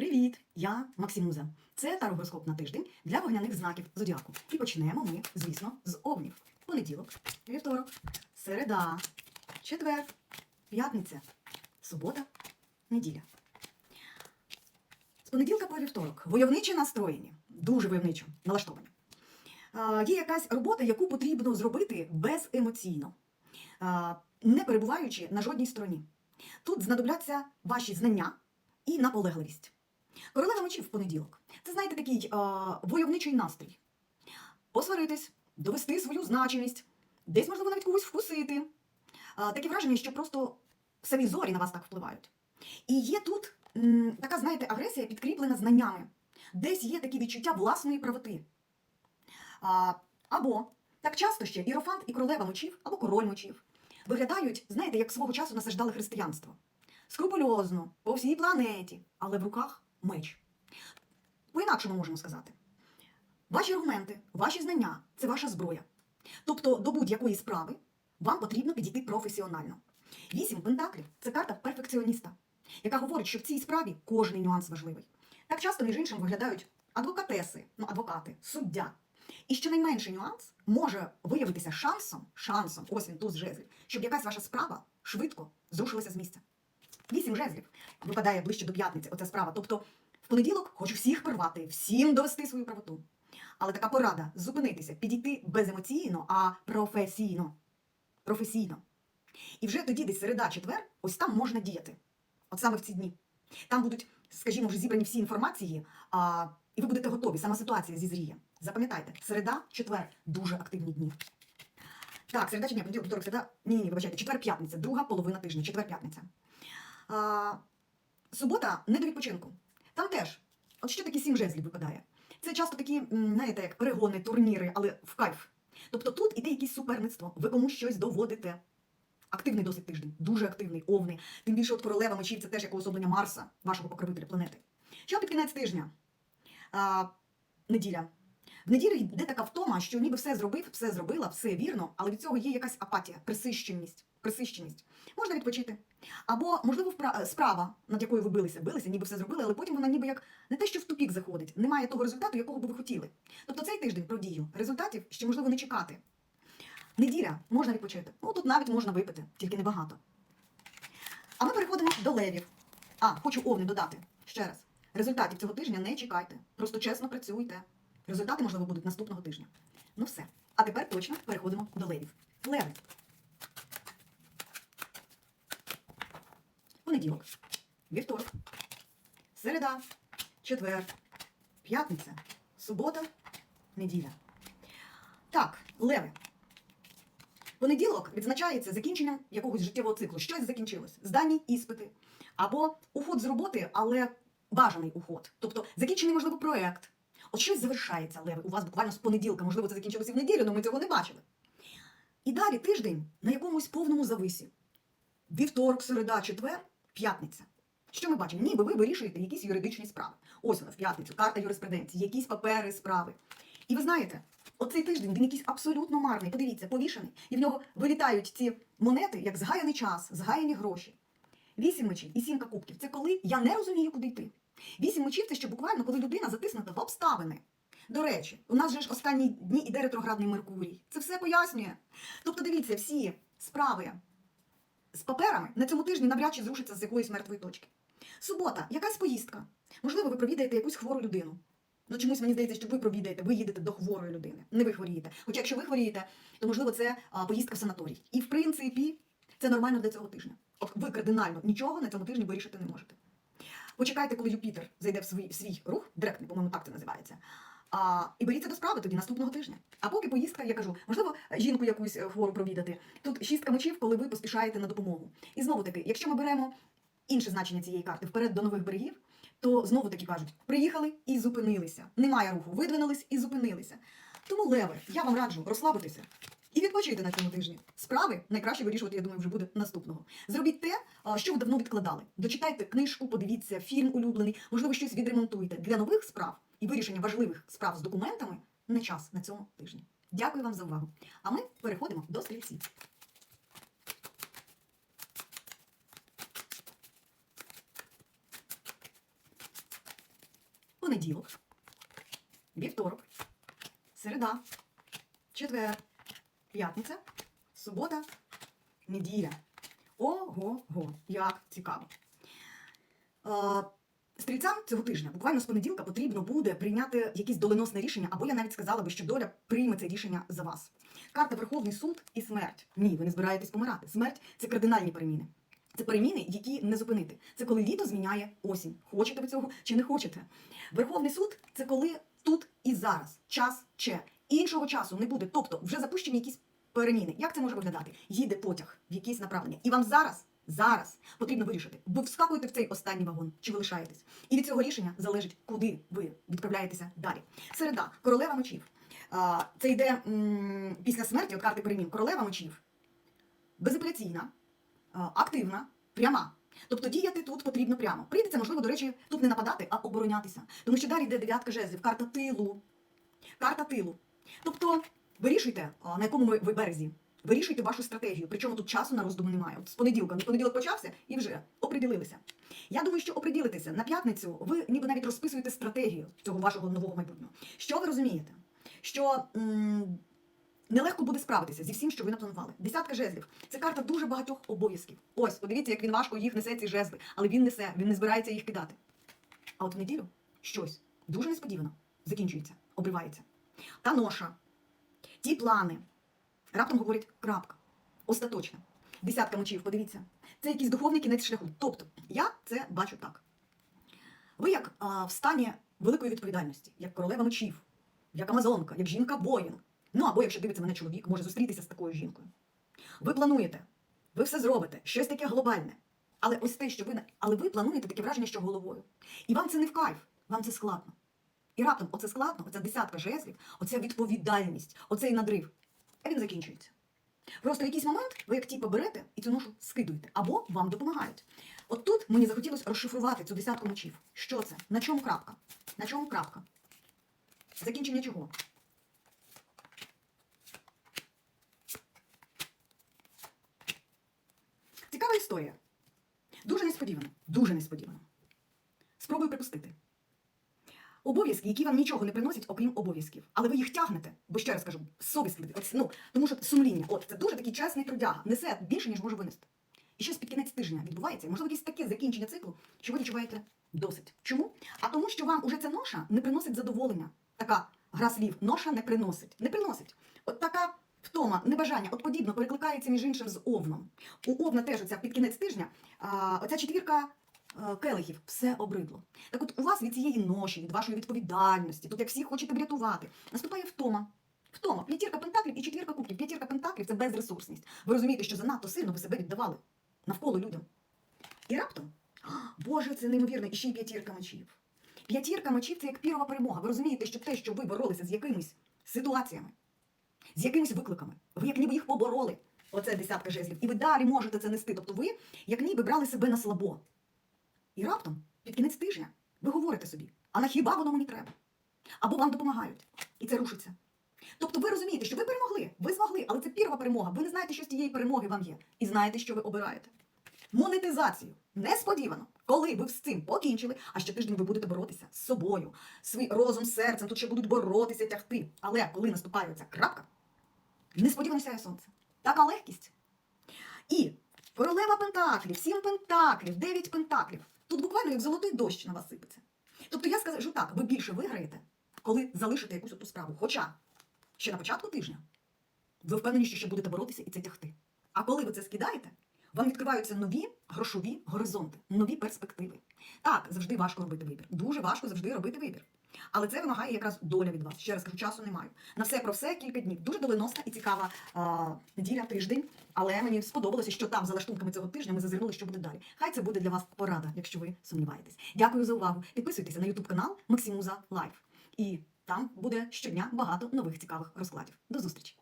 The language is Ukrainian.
Привіт! Я Максимуза. Це тарогороскоп на тиждень для вогняних знаків зодіаку. І почнемо ми, звісно, з овнів. Понеділок, вівторок, середа, четвер, п'ятниця, субота, неділя. З понеділка по вівторок войовничі настроєні, дуже войовничо налаштовані. Є якась робота, яку потрібно зробити беземоційно, не перебуваючи на жодній стороні. Тут знадобляться ваші знання і наполегливість. Королева мечів в понеділок. Це, знаєте, такий а, войовничий настрій. Посваритись, довести свою значимість, десь, можливо, навіть когось вкусити. А, таке враження, що просто самі зорі на вас так впливають. І є тут м, така, знаєте, агресія підкріплена знаннями. Десь є такі відчуття власної правоти. А, або так часто ще ірофант і королева мечів, або король мечів виглядають, знаєте, як свого часу насаждали християнство. Скрупульозно, по всій планеті, але в руках меч. По-інакшому можемо сказати. Ваші аргументи, ваші знання це ваша зброя. Тобто до будь-якої справи вам потрібно підійти професіонально. Вісім пентаклів це карта перфекціоніста, яка говорить, що в цій справі кожний нюанс важливий. Так часто, між іншим, виглядають адвокатеси, ну, адвокати, суддя. І щонайменший нюанс може виявитися шансом, шансом, ось він туз жезлів, щоб якась ваша справа швидко зрушилася з місця. Вісім жезлів випадає ближче до п'ятниці, оця справа. Тобто в понеділок хочу всіх порвати, всім довести свою правоту. Але така порада зупинитися, підійти беземоційно, а професійно. Професійно. І вже тоді, десь середа, четвер, ось там можна діяти. От саме в ці дні. Там будуть, скажімо, вже зібрані всі інформації, а, і ви будете готові, сама ситуація зізріє. Запам'ятайте, середа, четвер дуже активні дні. Так, середа чи ні, понеділок, вівторок, середа. Ні, ні, вибачайте, четвер п'ятниця, друга половина тижня, четвер п'ятниця. А, субота не до відпочинку. Там теж, от що такі сім жезлів випадає. Це часто такі, знаєте, як перегони, турніри, але в кайф. Тобто тут іде якесь суперництво, ви комусь щось доводите. Активний досить тиждень, дуже активний, овний. Тим більше от королева мечів це теж як уособлення Марса, вашого покровителя планети. Що під кінець тижня? А, неділя. В неділю йде така втома, що ніби все зробив, все зробила, все вірно, але від цього є якась апатія, присищеність. присищеність. Можна відпочити. Або, можливо, справа, над якою ви билися, билися, ніби все зробили, але потім вона ніби як не те, що в тупік заходить, немає того результату, якого би ви хотіли. Тобто цей тиждень про дію. Результатів ще можливо не чекати. Неділя можна відпочити. Ну тут навіть можна випити, тільки небагато. А ми переходимо до левів. А, хочу овни додати ще раз. Результатів цього тижня не чекайте. Просто чесно працюйте. Результати, можливо, будуть наступного тижня. Ну все. А тепер точно переходимо до левів. Леви. Понеділок, вівторок, середа, четвер, п'ятниця, субота, неділя. Так, леви. Понеділок відзначається закінченням якогось життєвого циклу. Щось закінчилось. Здані іспити. Або уход з роботи, але бажаний уход. Тобто закінчений, можливо, проект. От щось завершається, леви, у вас буквально з понеділка, можливо, це закінчилося в неділю, але ми цього не бачили. І далі тиждень на якомусь повному зависі. Вівторок, середа, четвер, п'ятниця. Що ми бачимо? Ніби ви вирішуєте якісь юридичні справи. Ось вона в п'ятницю, карта юриспруденції, якісь папери, справи. І ви знаєте, оцей тиждень він якийсь абсолютно марний. Подивіться, повішений, і в нього вилітають ці монети, як згаяний час, згаяні гроші. Вісім мечів і сімка кубків це коли я не розумію, куди йти. Вісім мечів це ще буквально, коли людина затиснута в обставини. До речі, у нас же ж останні дні іде ретроградний Меркурій. Це все пояснює. Тобто, дивіться, всі справи з паперами на цьому тижні навряд чи зрушиться з якоїсь мертвої точки. Субота, якась поїздка. Можливо, ви провідаєте якусь хвору людину. Ну, чомусь мені здається, що ви провідаєте, ви їдете до хворої людини. Не ви хворієте. Хоча якщо ви хворієте, то можливо це а, поїздка в санаторій. І в принципі, це нормально для цього тижня. От ви кардинально нічого на цьому тижні вирішити не можете. Почекайте, коли Юпітер зайде в свій, свій рух, директний, по-моєму, так це називається. А, і беріться до справи тоді наступного тижня. А поки поїздка, я кажу, можливо, жінку якусь е, хвору провідати. Тут шістка мечів, коли ви поспішаєте на допомогу. І знову таки, якщо ми беремо інше значення цієї карти вперед до нових берегів, то знову таки кажуть: приїхали і зупинилися. Немає руху, видвинулись і зупинилися. Тому, леви, я вам раджу розслабитися і відпочити на цьому тижні. Справи найкраще вирішувати, я думаю, вже буде наступного. Зробіть те, що ви давно відкладали. Дочитайте книжку, подивіться, фільм улюблений, можливо, щось відремонтуйте. Для нових справ і вирішення важливих справ з документами не час на цьому тижні. Дякую вам за увагу. А ми переходимо до стрільців. понеділок, вівторок, середа, четвер, п'ятниця, субота, неділя. Ого-го, як цікаво. Стрільцям цього тижня, буквально з понеділка, потрібно буде прийняти якесь доленосне рішення, або я навіть сказала би, що доля прийме це рішення за вас. Карта Верховний суд і смерть. Ні, ви не збираєтесь помирати. Смерть це кардинальні переміни. Це переміни, які не зупинити. Це коли літо зміняє осінь. Хочете ви цього чи не хочете? Верховний суд це коли тут і зараз, час че. Іншого часу не буде. Тобто вже запущені якісь переміни. Як це може виглядати? Їде потяг в якісь направлення. І вам зараз, зараз потрібно вирішити, ви вскакуєте в цей останній вагон чи ви лишаєтесь. І від цього рішення залежить, куди ви відправляєтеся далі. Середа, королева мечів. Це йде після смерті от карти перемін. Королева мечів безапеляційна, активна, пряма. Тобто діяти тут потрібно прямо. Прийдеться, можливо, до речі, тут не нападати, а оборонятися. Тому що далі йде дев'ятка жезлів, карта тилу. Карта тилу. Тобто вирішуйте, на якому ви, березі. Вирішуйте вашу стратегію. Причому тут часу на роздуми немає. От з понеділка, з понеділок почався і вже оприділилися. Я думаю, що оприділитися на п'ятницю, ви ніби навіть розписуєте стратегію цього вашого нового майбутнього. Що ви розумієте? Що м, нелегко буде справитися зі всім, що ви напланували. Десятка жезлів це карта дуже багатьох обов'язків. Ось, подивіться, як він важко їх несе ці жезли, але він несе, він не збирається їх кидати. А от в неділю щось дуже несподівано закінчується, обривається. Та ноша, ті плани. Раптом говорять крапка. Остаточно. Десятка мочів, подивіться. Це якийсь духовний кінець шляху. Тобто, я це бачу так. Ви як а, в стані великої відповідальності, як королева мечів, як амазонка, як жінка воїн. Ну або якщо дивиться мене чоловік, може зустрітися з такою жінкою. Ви плануєте, ви все зробите, щось таке глобальне. Але ось те, що ви але ви плануєте таке враження, що головою. І вам це не в кайф, вам це складно. І раптом оце складно, оця десятка жезлів, оця відповідальність, оцей надрив. А він закінчується. Просто в якийсь момент ви як типу берете і цю ношу скидуєте, або вам допомагають. От тут мені захотілося розшифрувати цю десятку мечів. Що це? На чому крапка? На чому крапка? Закінчення чого? Цікава історія. Дуже несподівано. Дуже несподівано. Спробую припустити. Обов'язки, які вам нічого не приносять, окрім обов'язків. Але ви їх тягнете, бо ще раз кажу, совісливі. От, ну, тому що сумління, от це дуже такий чесний трудяга, несе більше, ніж може винести. І щось під кінець тижня відбувається, можливо, якесь таке закінчення циклу, що ви відчуваєте досить. Чому? А тому, що вам уже ця ноша не приносить задоволення. Така гра слів, ноша не приносить. Не приносить. От така втома, небажання, от подібно перекликається між іншим з овном. У овна теж оця під кінець тижня, а, оця четвірка келихів, все обридло. Так от у вас від цієї ноші, від вашої відповідальності, тут як всіх хочете врятувати, наступає втома. Втома, п'ятірка пентаклів і четвірка кубків. П'ятірка пентаклів це безресурсність. Ви розумієте, що занадто сильно ви себе віддавали навколо людям. І раптом, Боже, це неймовірно, і ще й п'ятірка мечів. П'ятірка мечів це як пірова перемога. Ви розумієте, що те, що ви боролися з якимись ситуаціями, з якимись викликами, ви як ніби їх побороли. Оце десятка жезлів. І ви далі можете це нести. Тобто ви, як ніби брали себе на слабо. І раптом, під кінець тижня, ви говорите собі, а на хіба воно мені треба? Або вам допомагають. І це рушиться. Тобто ви розумієте, що ви перемогли, ви змогли, але це пірова перемога. Ви не знаєте, що з тієї перемоги вам є. І знаєте, що ви обираєте. Монетизацію. Несподівано, коли ви з цим покінчили, а ще тиждень ви будете боротися з собою, свій розум, серцем, тут ще будуть боротися, тягти. Але коли наступає ця крапка, несподівано сяє сонце. Така легкість. І королева пентаклів, сім пентаклів, дев'ять пентаклів. Тут буквально як золотий дощ на вас сипеться. Тобто я скажу так, ви більше виграєте, коли залишите якусь оту справу. Хоча ще на початку тижня ви впевнені, що ще будете боротися і це тягти. А коли ви це скидаєте, вам відкриваються нові грошові горизонти, нові перспективи. Так, завжди важко робити вибір. Дуже важко завжди робити вибір. Але це вимагає якраз доля від вас. Ще раз кажу, часу немає. На все про все кілька днів. Дуже доленосна і цікава а, неділя, тиждень. Але мені сподобалося, що там за лаштунками цього тижня ми зазирнули, що буде далі. Хай це буде для вас порада, якщо ви сумніваєтесь. Дякую за увагу. Підписуйтеся на YouTube канал Максимуза Лайф. І там буде щодня багато нових цікавих розкладів. До зустрічі!